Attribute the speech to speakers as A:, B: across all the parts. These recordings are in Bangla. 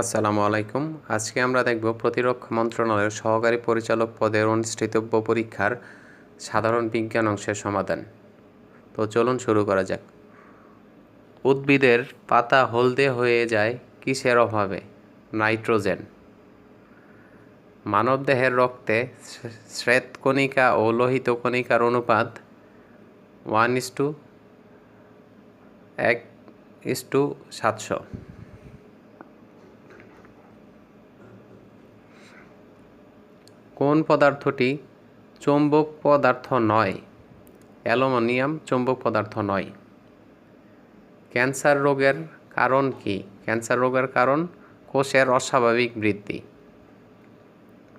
A: আসসালামু আলাইকুম। আজকে আমরা দেখব প্রতিরক্ষা মন্ত্রণালয়ের সহকারী পরিচালক পদের অনুষ্ঠিতব্য পরীক্ষার সাধারণ বিজ্ঞান অংশের সমাধান। তো চলুন শুরু করা যাক। উদ্ভিদের পাতা হলদে হয়ে যায় কিসের অভাবে? নাইট্রোজেন। মানবদেহের রক্তে শ্বেতকণিকা ও লোহিত কণিকার অনুপাত ওয়ান ইস টু এক ইস টু সাতশো। কোন পদার্থটি চৌম্বক পদার্থ নয়? অ্যালুমিনিয়াম চৌম্বক পদার্থ নয়। ক্যান্সার রোগের কারণ কি? ক্যান্সার রোগের কারণ কোষের অস্বাভাবিক বৃদ্ধি।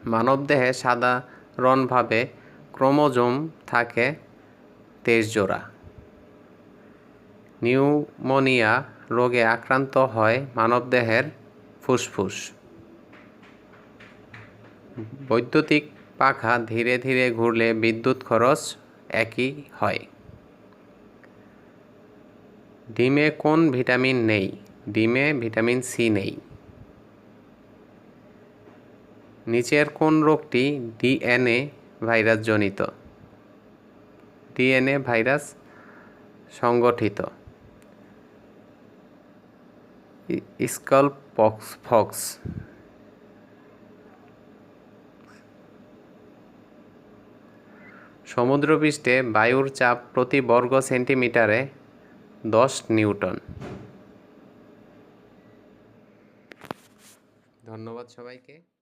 A: মানবদেহে সাধারণভাবে ক্রোমোজোম থাকে তেইশ জোড়া নিউমোনিয়া রোগে আক্রান্ত হয় মানবদেহের ফুসফুস। বৈদ্যুতিক পাখা ধীরে ধীরে ঘুরলে বিদ্যুৎ খরচ একই হয়। ডিমে কোন ভিটামিন নেই? ডিমে ভিটামিন সি নেই। নিচের কোন রোগটি ডিএনএ ভাইরাস জনিত ডিএনএ ভাইরাস সংগঠিত। স্কল পক্স ফক্স সমুদ্রপৃষ্ঠে বায়ুর চাপ প্রতি বর্গ সেন্টিমিটারে দশ নিউটন। ধন্যবাদ সবাইকে।